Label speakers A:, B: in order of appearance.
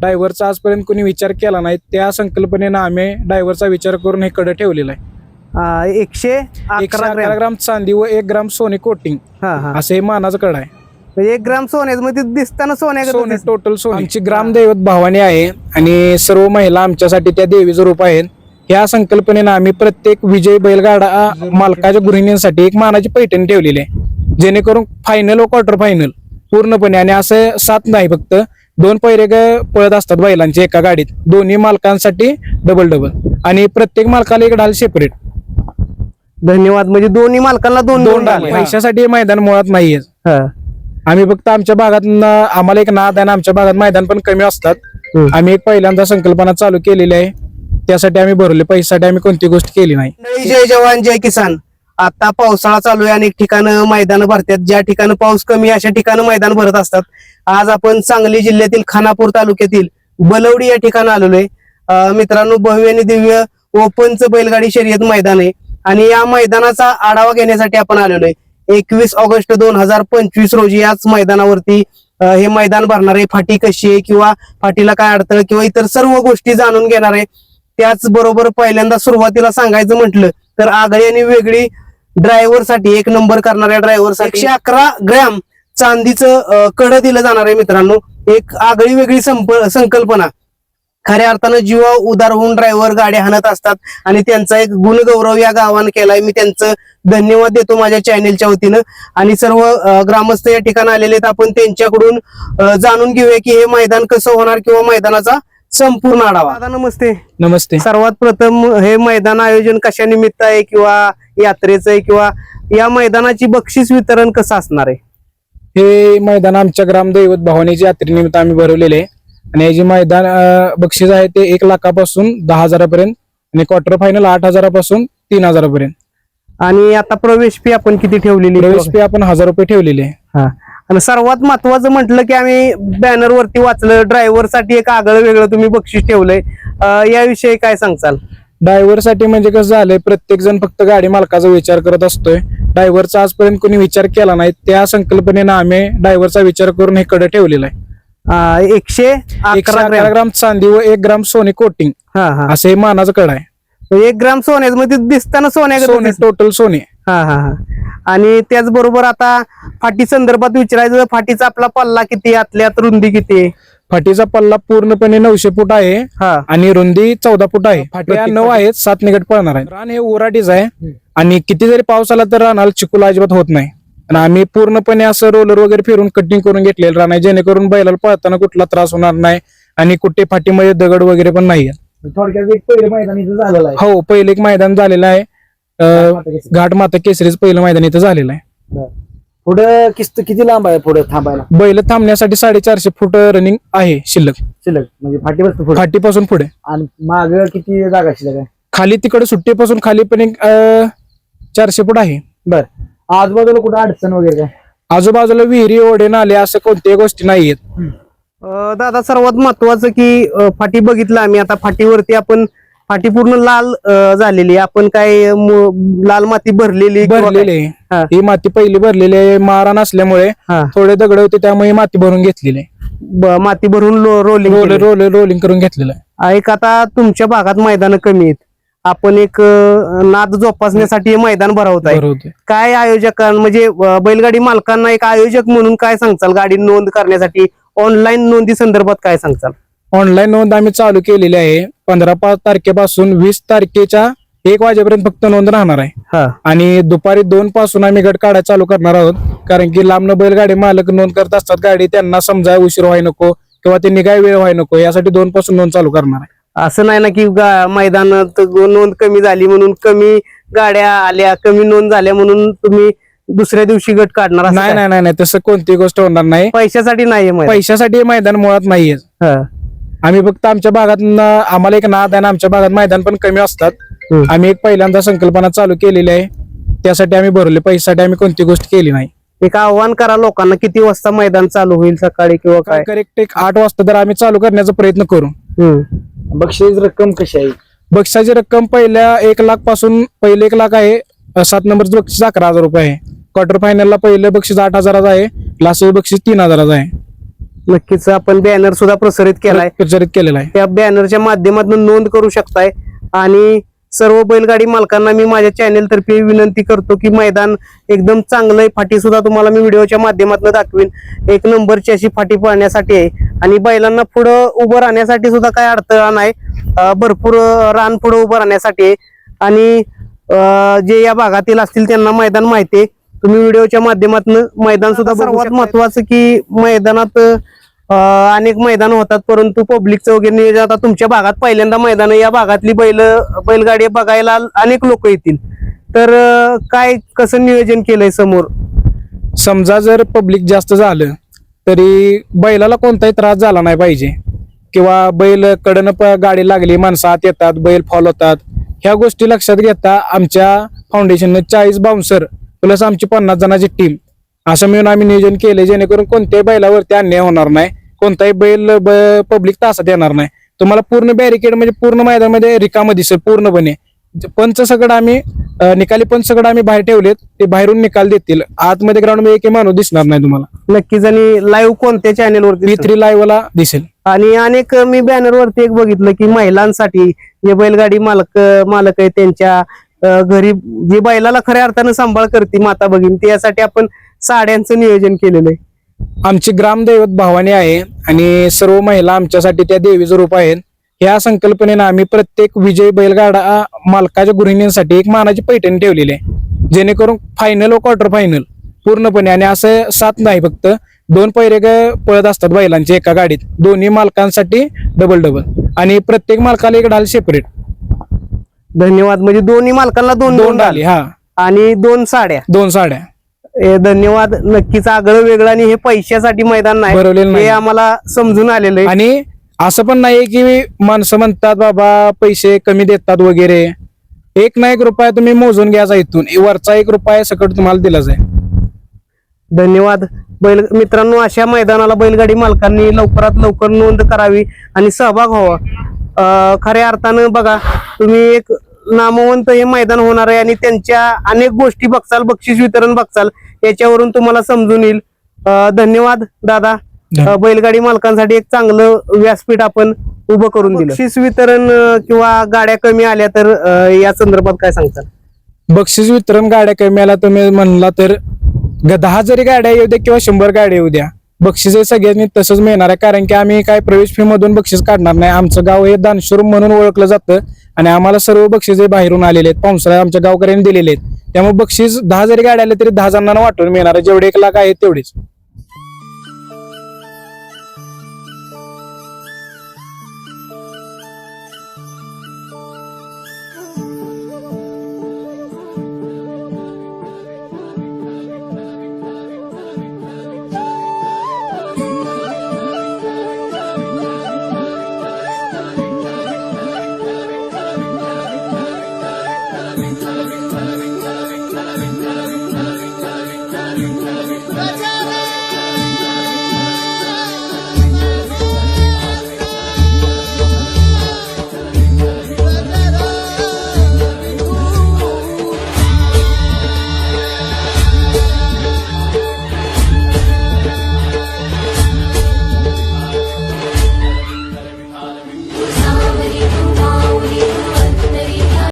A: ड्रायव्हरचा आजपर्यंत कोणी विचार केला नाही त्या संकल्पनेनं आम्ही ड्रायव्हरचा विचार करून हे कडे ठेवलेलं आहे.
B: अं, एकशे
A: एकशे
B: अकरा
A: अकरा
B: ग्रॅम.
A: ग्राम चांदी व एक ग्राम सोने कोटिंग.
B: हा हा.
A: असं हे मानाचं कड आहे.
B: म्हणजे एक ग्राम सोन्याचं म्हणजे दिसताना
A: सोने
B: सोन्या
A: टोटल सोने. आमची ग्रामदैवत भवानी आहे आणि सर्व महिला आमच्यासाठी त्या देवीचं रूप आहेत. ह्या संकल्पनेनं आम्ही प्रत्येक विजय बैलगाडा मालकाच्या गृहिणींसाठी एक मानाची पैठणी ठेवलेली आहे. जेणेकरून फायनल व क्वार्टर फायनल पूर्णपणे. आणि असं सात नाही फक्त दोन पैरे पळत असतात बैलांचे एका गाडीत. दोन्ही मालकांसाठी डबल डबल आणि प्रत्येक मालकाला एक ढाल सेपरेट
B: धन्यवाद. म्हणजे दोन्ही मालकांना दोन
A: दोन
B: हा.
A: पैशासाठी मैदान मुळात नाहीये.
B: हा.
A: आम्ही फक्त आमच्या भागात न- आम्हाला एक नाद आहे आणि आमच्या भागात मैदान पण कमी असतात.
B: हम्म.
A: आम्ही एक पहिल्यांदा संकल्पना चालू केलेली आहे. त्यासाठी आम्ही भरले पैशासाठी आम्ही कोणती गोष्ट केली नाही.
B: जय जवान जय किसान. आता पावसाळा चालू आहे अनेक ठिकाणं मैदान भरतात. ज्या ठिकाणी पाऊस कमी अशा ठिकाणी मैदान भरत असतात. आज आपण सांगली जिल्ह्यातील खानापूर तालुक्यातील बलवडी या ठिकाणी आलेलो आहे. मित्रांनो भव्य आणि दिव्य ओपनचं बैलगाडी शर्यत मैदान आहे. आणि या मैदानाचा आढावा घेण्यासाठी आपण आलेलो आहे. एकवीस ऑगस्ट दोन हजार पंचवीस रोजी याच मैदानावरती हे मैदान भरणार आहे. फाटी कशी आहे किंवा फाटीला काय अडथळ किंवा इतर सर्व गोष्टी जाणून घेणार आहे. त्याचबरोबर पहिल्यांदा सुरुवातीला सांगायचं म्हटलं तर आगळी आणि वेगळी ड्रायव्हरसाठी एक नंबर करणाऱ्या ड्रायव्हरसाठी एकशे अकरा ग्रॅम चांदीचं कडं दिलं जाणार आहे मित्रांनो. एक आगळी वेगळी संप- संकल्पना. खऱ्या अर्थानं जीवा उदार होऊन ड्रायव्हर गाड्या हाणत असतात आणि त्यांचा एक गुणगौरव या गावानं केलाय. मी त्यांचं धन्यवाद देतो माझ्या चॅनेलच्या वतीनं. आणि सर्व ग्रामस्थ या ठिकाणी आलेले आहेत. आपण त्यांच्याकडून जाणून घेऊया की हे मैदान कसं होणार किंवा मैदानाचा संपूर्ण आढावा. नमस्ते.
A: नमस्ते.
B: सर्वात प्रथम हे मैदान आयोजन कशा निमित्त आहे किंवा यात्रेचं आहे किंवा या मैदानाची बक्षीस वितरण कसं असणार आहे?
A: हे मैदान आमच्या ग्रामदैवत भवानीच्या यात्रेनिमित्त आम्ही भरवलेले आहे. आणि हे जे मैदान बक्षीस आहे ते एक लाखापासून दहा हजारापर्यंत आणि क्वार्टर फायनल आठ हजारापासून तीन हजारापर्यंत.
B: आणि आता प्रवेश फी आपण किती ठेवलेली
A: प्रवेश फी आपण हजार रुपये ठेवलेली आहे.
B: हा. आणि सर्वात महत्वाचं म्हटलं की आम्ही बॅनर वरती वाचलं ड्रायव्हरसाठी एक आगळं वेगळं तुम्ही बक्षीस ठेवलंय. याविषयी काय सांगचाल
A: ड्रायव्हरसाठी म्हणजे कसं झालंय प्रत्येक जण फक्त गाडी मालकाचा विचार करत असतोय. ड्रायव्हरचा आजपर्यंत कोणी विचार केला नाही. त्या संकल्पनेनं आम्ही ड्रायव्हरचा विचार करून हे कडे ठेवलेलं आहे.
B: अं, एकशे अकरा
A: अकरा
B: ग्रॅम.
A: चांदी व एक ग्राम सोने कोटिंग
B: हा हा.
A: असं हे मानाचं कड आहे.
B: एक ग्राम सोन्याचं म्हणजे दिसताना
A: सोने
B: सोन्या
A: टोटल सोने
B: हा हा हा. आणि त्याचबरोबर आता फाटी संदर्भात विचारायचं फाटीचा आपला पल्ला किती आतल्यात रुंदी किती आहे?
A: फाटीचा पल्ला पूर्णपणे नऊशे फूट आहे
B: हा.
A: आणि रुंदी चौदा फूट आहे. फाट्या नऊ आहेत सात निकट पळणार आहे रान हे ओराटीच आहे. आणि किती जरी पाऊस आला तर रानाला चिकूल अजिबात होत नाही. आणि आम्ही पूर्णपणे असं रोलर वगैरे फिरून कटिंग करून घेतलेलं रान आहे जेणेकरून बैलाला पळताना कुठला त्रास होणार नाही आणि कुठे फाटीमध्ये दगड वगैरे पण नाही
C: थोडक्यात एक पहिलं मैदान इथं झालेलं आहे.
A: हो पहिलं एक मैदान झालेलं आहे. घाट माता केसरीच पहिलं मैदान इथं झालेलं आहे.
C: पुढं किस्त किती लांब आहे पुढे थांबायला?
A: बैल थांबण्यासाठी साडेचारशे फूट रनिंग आहे शिल्लक.
C: शिल्लक म्हणजे फाटी बसतो पुढे?
A: फाटीपासून पुढे.
C: आणि माग किती जागा शिल्लक आहे?
A: खाली तिकडे सुट्टीपासून खाली पण एक अं, चारशे फूट आहे.
C: बर. आजूबाजूला कुठं अडचण वगैरे काय?
A: आजूबाजूला विहिरी ओढे नाले असं कोणत्याही गोष्टी नाहीयेत
B: अं, दादा सर्वात महत्वाचं की अं, फाटी बघितलं आम्ही. आता फाटीवरती आपण फाटी पूर्ण लाल झालेली. आपण काय लाल माती भरलेली?
A: भरलेले
B: हा.
A: माती पहिली भरलेली आहे मारा नसल्यामुळे. थोडे दगड होते त्यामुळे माती भरून घेतलेली
B: माती भरून रोलिंग
A: रोल रोल रोलिंग करून घेतलेलं आहे.
B: एक आता तुमच्या भागात मैदान कमी आहेत. आपण एक नाद जोपासण्यासाठी मैदान भरवत आहे. काय आयोजकां म्हणजे बैलगाडी मालकांना एक आयोजक म्हणून काय सांगचाल गाडी नोंद करण्यासाठी ऑनलाईन नोंदी संदर्भात काय सांगचाल
A: ऑनलाईन नोंद आम्ही चालू केलेली आहे. पंधरा पाच तारखेपासून वीस तारखेच्या एक वाजेपर्यंत फक्त नोंद राहणार आहे.
B: हा.
A: आणि दुपारी दोन पासून आम्ही गट काढायला चालू करणार आहोत. कारण की लांबनं बैलगाडी मालक नोंद करत असतात गाडी त्यांना समजाय उशीर व्हाय नको किंवा त्यांनी काय वेळ व्हाय नको. यासाठी दोन पासून नोंद चालू करणार आहे.
B: असं नाही ना की गा- मैदानात नोंद कमी झाली म्हणून कमी गाड्या आल्या कमी नोंद झाल्या म्हणून तुम्ही दुसऱ्या दिवशी गट काढणार असं
A: नाही
B: काय?
A: नाही नाही नाही. तसं कोणती गोष्ट होणार नाही.
B: पैशासाठी नाही मैदान.
A: पैशासाठी हे मैदान मुळात नाहीये.
B: हा.
A: आम्ही फक्त आमच्या भागात आम्हाला एक नाद आहे आमच्या भागात मैदान पण कमी असतात. आम्ही एक पहिल्यांदा संकल्पना चालू केलेली आहे. त्यासाठी आम्ही भरले. पैशासाठी आम्ही कोणती गोष्ट केली नाही.
B: एक आव्हान करा लोकांना किती वाजता मैदान चालू होईल सकाळी किंवा काय?
A: करेक्ट एक आठ वाजता तर आम्ही चालू करण्याचा प्रयत्न करू.
C: बक्षीस रक्कम कशी आहे?
A: बक्षिसाची रक्कम पहिल्या एक लाखपासून पहिले एक लाख आहे. सात नंबरचं बक्षीस अकरा हजार रुपये आहे. क्वार्टर फायनलला पहिलं बक्षीस आठ हजाराचं आहे. लास्ट बक्षीस तीन हजाराचं आहे.
B: नक्कीच आपण बॅनर सुद्धा प्रसारित केलाय.
A: प्रचारित केलेला आहे.
B: त्या बॅनरच्या माध्यमातून नोंद करू शकताय. आणि सर्व बैलगाडी मालकांना मी माझ्या चॅनेल तर्फे विनंती करतो की मैदान एकदम चांगलं आहे फाटी सुद्धा तुम्हाला मी व्हिडिओच्या माध्यमातून दाखवीन. एक नंबरची अशी फाटी पाहण्यासाठी आहे. आणि बैलांना पुढं उभं राहण्यासाठी सुद्धा काय अडथळा नाही. भरपूर रान पुढं उभं राहण्यासाठी आहे. आणि अं, जे या भागातील असतील त्यांना मैदान माहिती आहे. तुम्ही व्हिडिओच्या माध्यमातून मैदान सुद्धा सर्वात महत्वाचं की मैदानात अनेक मैदान होतात परंतु पब्लिकचं वगैरे नियोजन आता तुमच्या भागात पहिल्यांदा मैदान या भागातली बैल बैलगाडी बघायला अनेक लोक येतील. तर काय कसं नियोजन केलंय समोर?
A: समजा जर पब्लिक जास्त झालं तरी बैलाला कोणताही त्रास झाला नाही पाहिजे. किंवा बैल कडनं प- गाडी लागली माणसं आत येतात बैल फॉल होतात. ह्या गोष्टी लक्षात घेता आमच्या फाउंडेशनने चाळीस बाउन्सर प्लस आमची पन्नास जणांची टीम असं मिळून आम्ही नियोजन केले जेणेकरून कोणत्याही बैलावरती अन्याय होणार नाही. कोणताही बैल पब्लिक तासात येणार नाही. तुम्हाला पूर्ण बॅरिकेड म्हणजे पूर्ण मैदानामध्ये रिकामं दिसेल पूर्णपणे. पंच सगळं आम्ही निकाली पंच सगळं आम्ही बाहेर ठेवलेत ते बाहेरून निकाल देतील. आतमध्ये ग्राउंडमध्ये एक माणूस दिसणार नाही तुम्हाला.
B: नक्कीच आणि लाईव्ह कोणत्या चॅनेल वरती?
A: थ्री लाईव्ह ला दिसेल.
B: आणि अनेक मी बॅनर वरती एक बघितलं की महिलांसाठी जे बैलगाडी मालक मालक आहे त्यांच्या घरी जे बैलाला खऱ्या अर्थानं सांभाळ करते माता भगिनी त्यासाठी आपण साड्यांचं नियोजन केलेलं आहे.
A: आमची ग्रामदैवत भवानी आहे आणि सर्व महिला आमच्यासाठी त्या देवीचं रूप आहेत. ह्या संकल्पनेनं आम्ही प्रत्येक विजय बैलगाडा मालकाच्या गृहिणींसाठी एक मानाची पैठणी ठेवलेली आहे. जेणेकरून फायनल व क्वार्टर फायनल पूर्णपणे आणि असं सात नाही फक्त दोन पैरे पळत असतात बैलांचे एका गाडीत. दोन्ही मालकांसाठी डबल डबल आणि प्रत्येक मालकाला एक डाल सेपरेट
B: धन्यवाद. म्हणजे दोन्ही मालकांना दोन
A: दोन डाली. हा.
B: आणि दोन साड्या.
A: दोन साड्या.
B: धन्यवाद. नक्कीच आगळं वेगळं आणि हे पैशासाठी मैदान नाही. हे आम्हाला समजून आलेलं आहे.
A: आणि असं पण नाही की माणसं म्हणतात बाबा पैसे कमी देतात वगैरे. एक ना एक रुपया तुम्ही मोजून घ्यायचा इथून. वरचा एक रुपया सकट तुम्हाला दिला जाईल
B: धन्यवाद. बैल मित्रांनो अशा मैदानाला बैलगाडी मालकांनी लवकरात लवकर नोंद करावी आणि सहभाग व्हावा. खऱ्या अर्थानं बघा तुम्ही एक नामवंत हे मैदान होणार आहे आणि त्यांच्या अनेक गोष्टी बघचाल बक्षीस वितरण बघचाल याच्यावरून तुम्हाला समजून येईल. धन्यवाद दादा. बैलगाडी मालकांसाठी एक चांगलं व्यासपीठ आपण उभं करून दिलं. बक्षीस वितरण किंवा गाड्या कमी आल्या तर या संदर्भात काय सांगताल?
A: बक्षीस वितरण गाड्या कमी आला तुम्ही म्हणला तर दहा जरी गाड्या येऊ द्या किंवा शंभर गाड्या येऊ द्या बक्षीस हे सगळ्यांनी तसंच मिळणार आहे. कारण की आम्ही काय प्रवेश फी मधून बक्षीस काढणार नाही. आमचं गाव हे दानशुर म्हणून ओळखलं जातं. आणि आम्हाला सर्व बक्षीस बाहेरून आलेले आहेत. पावसाळ्या आमच्या गावकऱ्यांनी दिलेले आहेत. त्यामुळे बक्षीस दहा जरी गाड्या आल्या तरी दहा जणांना वाटून मिळणार जेवढे एक लाख आहेत तेवढेच.